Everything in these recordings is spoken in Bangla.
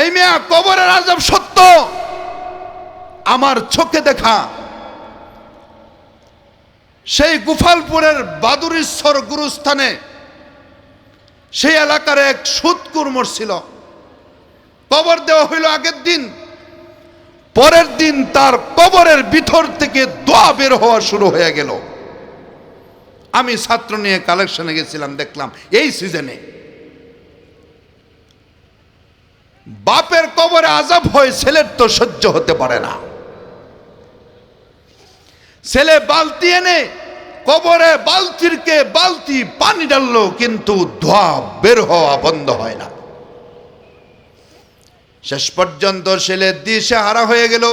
এই মেয়া, কবরের আজব সত্য। আমার চোখে দেখা সেই গুফালপুরের বাদুরীশ্বর গুরুস্থানে সেই এলাকার এক সুৎকুর মরছিল। কবর দেওয়া হইল আগের দিন। পরের দিন তার কবরের ভিতর থেকে দোয়া বের হওয়া শুরু হয়ে গেল। আমি ছাত্র নিয়ে কালেকশনে গেছিলাম, দেখলাম এই সিজনে বাপের কবরে আজাব হয়, ছেলের তো সহ্য হতে পারে না। ছেলে বালতি এনে কবরে বালতিরকে বালতি পানি ডাললো, কিন্তু ধোয়া বের হওয়া বন্ধ হয় না। শেষ পর্যন্ত ছেলে দিশে হারা হয়ে গেল।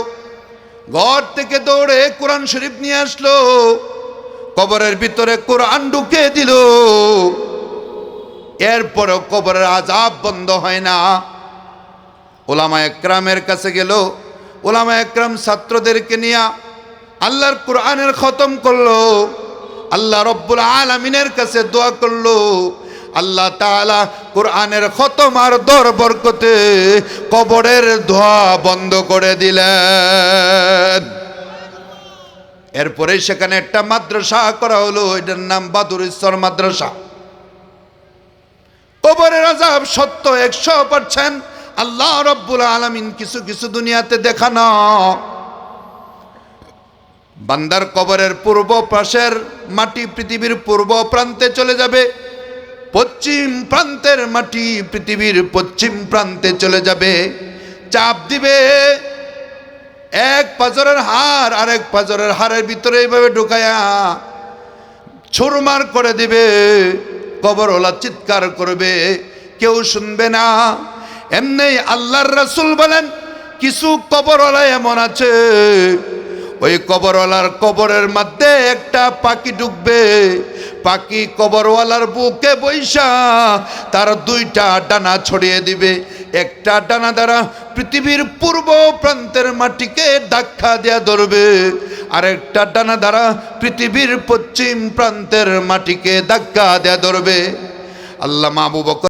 ঘর থেকে দৌড়ে কোরআন শরীফ নিয়ে আসলো। কবরের ভিতরে কোরআন ঢুকে দিল। এরপরেও কবরের আজাব বন্ধ হয় না। ওলামা একরামের কাছে গেল। ওলামা একরাম ছাত্রদেরকে নিয়ে আল্লাহর কোরআনের খতম করল। আল্লাহ রব্বুল আলমিনের কাছে দোয়া করল। আল্লাহ তাআলা কোরআনের খতম আর দর বরকতে কবরের ধোয়া বন্ধ করে দিলেন। এরপরে সেখানে একটা মাদ্রাসা করা হলো, এটার নাম বাদুরেশ্বর মাদ্রাসা। কবরের আজাব সত্য একশো পারছেন আল্লাহ রব্বুল আলমিন কিছু কিছু দুনিয়াতে দেখানো। বান্দার কবরের পূর্ব পাশের মাটি পৃথিবীর পূর্ব প্রান্তে চলে যাবে। পশ্চিম প্রান্তের মাটি পৃথিবীর পশ্চিম প্রান্তে চলে যাবে। চাপ দিবে। এক পাজরের হার আরেক পাজরের হারের ভিতরে এইভাবে ঢুকায়া ছুরমার করে দিবে। কবরওয়ালা চিৎকার করবে। কেউ শুনবে না। এমনি আল্লাহর রাসূল বলেন, কিছু কবরওয়ালা এমন আছে। ওই কবরওয়ালার কবরের মধ্যে একটা পাখি ঢুকবে। পাখি কবরওয়ালার বুকে বৈশা, তার দুইটা ডানা ছড়িয়ে দিবে। একটা ডানা দ্বারা পৃথিবীর পূর্ব প্রান্তের মাটিকে ধাক্কা দেয়া ধরবে। আর একটা ডানা দ্বারা পৃথিবীর পশ্চিম প্রান্তের মাটিকে ধাক্কা দেয়া ধরবে। আল্লাহ মাহবুব